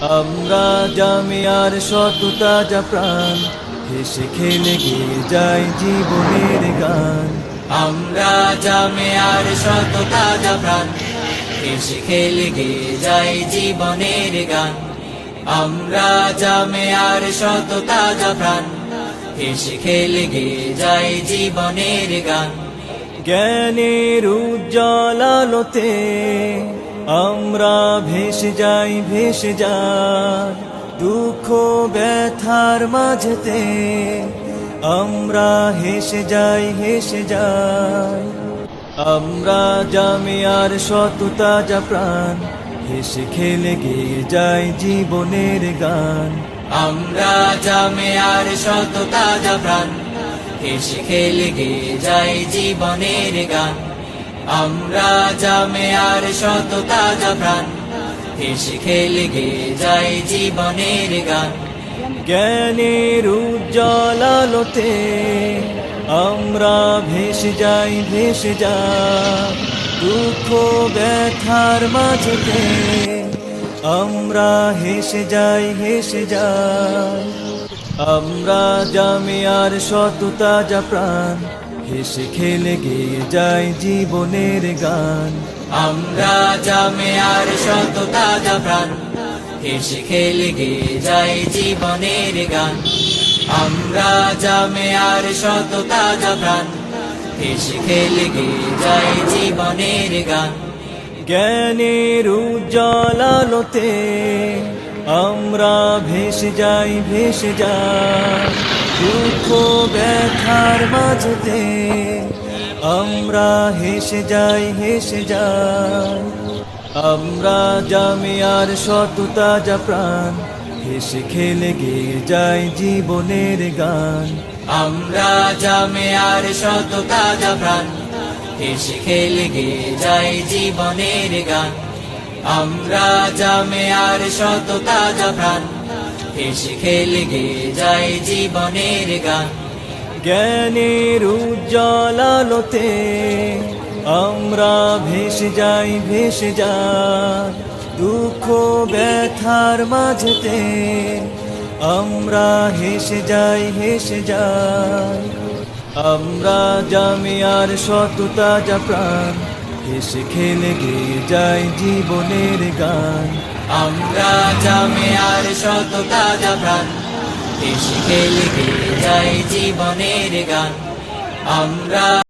আমরা জামিয়ার সততা যা প্রাণ, হেসে খেলে গিয়ে যাই জীবনের গান। আমরা জামিয়ার সততা যা প্রাণ, হেসে খেলে গিয়ে যাই জীবনের গান। আমরা জামিয়ার সততা যা প্রাণ, হেসে খেলে গিয়ে যাই জীবনের গান। জ্ঞানের উজ্জ্বল আলোতে আমরা ভেসে যাই ভেসে যাই, দুঃখ ব্যথার মাঝেতে আমরা হেসে যাই হেসে যাই। আমরা জামিয়ার সততা যা প্রাণ, হেসে খেলে গিয়ে যাই জীবনের গান। আমরা জামিয়ার সততা যা প্রাণ, হেসে খেলে গিয়ে যাই জীবনের গান। আমরা জামিয়ার সততা যা প্রাণ। হেসে খেলে গিয়ে যাই জীবনের গান। জ্ঞানের উজ্জ্বল আলোতে আমরা ভেসে যাই, ভেসে যা। দুঃখ ব্যথার মাঝেতে আমরা হেসে যাই হেসে যাই আমরা জামিয়ার সততা যা প্রাণ। হেসে খেলে গিয়ে যাই জীবনের গান। আমরা জামিয়ার সততা যা প্রাণ। হেসে খেলে গিয়ে যাই জীবনের গান। আমরা জামিয়ার সততা যা প্রাণ। হেসে খেলে গিয়ে যাই জীবনের গান। জ্ঞানের উজ্জ্বল আলোতে আমরা ভেসে যাই ভেসে যাই। দুঃখ ব্যথার মাঝেতে আমরা হেসে যাই হেসে যাই। আমরা জামিয়ার সততা যা প্রাণ হেসে খেলে গিয়ে যাই জীবনের গান। আমরা জামিয়ার সততা যা প্রাণ হেসে খেলে গিয়ে যাই জীবনের গান। আমরা জামিয়ার সততা যা প্রাণ হেসে খেলে গিয়ে যাই জীবনের গান। জ্ঞানের উজ্জ্বল আলোতে আমরা ভেসে যাই ভেসে যাই দুঃখ ব্যথার মাঝেতে আমরা হেসে যাই হেসে যাই আমরা জামিয়ার সততা যা প্রাণ, হেসে খেলে গিয়ে যাই জীবনের গান। আমরা জামে আর শত যা প্রাণ হেসে খেলে যাই জীবনের গান। আমরা